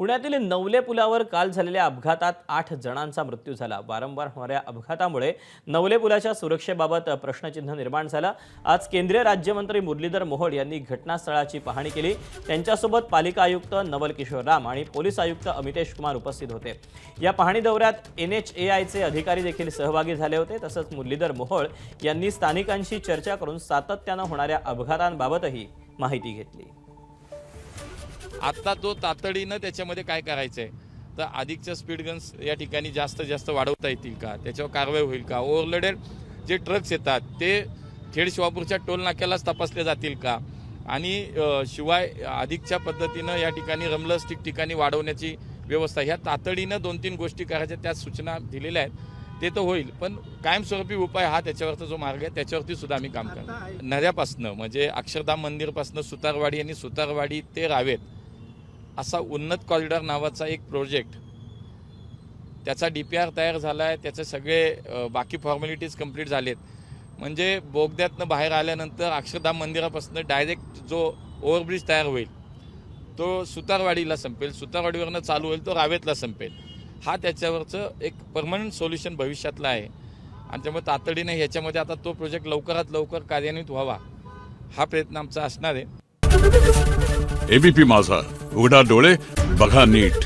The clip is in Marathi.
पुण्यातील नवले पुलावर काल झालेल्या अपघातात आठ जणांचा मृत्यू झाला. वारंवार होणाऱ्या अपघातामुळे नवले पुलाच्या सुरक्षेबाबत प्रश्नचिन्ह निर्माण झालं. आज केंद्रीय राज्यमंत्री मुरलीधर मोहोळ यांनी घटनास्थळाची पाहणी केली. त्यांच्यासोबत पालिका आयुक्त नवल किशोर राम आणि पोलीस आयुक्त अमितेश कुमार उपस्थित होते. या पाहणी दौऱ्यात एन एच ए आयचे अधिकारी देखील सहभागी झाले होते. तसंच मुरलीधर मोहोळ यांनी स्थानिकांशी चर्चा करून सातत्यानं होणाऱ्या अपघातांबाबतही माहिती घेतली. आत्ता तो तातडीनं त्याच्यामध्ये काय करायचं आहे तर अधिकच्या स्पीड गन्स या ठिकाणी जास्त जास्त वाढवता येतील का? त्याच्यावर कारवाई होईल का? ओव्हरलोडेड जे ट्रक्स येतात ते खेड शिवापूरच्या टोल नाक्यालाच तपासले जातील का? आणि शिवाय अधिकच्या पद्धतीनं या ठिकाणी रमलस ठिकठिकाणी वाढवण्याची व्यवस्था ह्या तातडीनं दोन तीन गोष्टी करायच्या त्या सूचना दिलेल्या आहेत. ते तर होईल पण कायमस्वरूपी उपाय हा त्याच्यावरचा जो मार्ग आहे त्याच्यावरती सुद्धा आम्ही काम करतो नद्यापासनं म्हणजे अक्षरधाम मंदिरपासनं सुतारवाडी आणि सुतारवाडी ते रावेत असा उन्नत कॉरिडॉर नावाचा एक प्रोजेक्ट त्याचा डी पी आर तयार झाला आहे त्याचे सगळे बाकी फॉर्मॅलिटीज कंप्लीट झालेत. म्हणजे बोगद्यातनं बाहेर आल्यानंतर अक्षरधाम मंदिरापासून डायरेक्ट जो ओव्हरब्रिज तयार होईल तो सुतारवाडीला संपेल. सुतारवाडीवरनं चालू होईल तो रावेतला संपेल. हा त्याच्यावरचं एक परमनंट सोल्युशन भविष्यातलं आहे. आणि त्यामुळे तातडीने ह्याच्यामध्ये आता तो प्रोजेक्ट लवकरात लवकर कार्यान्वित व्हावा हा प्रयत्न आमचा असणार आहे. एबीपी माझा. उघडा डोळे बघा नीट.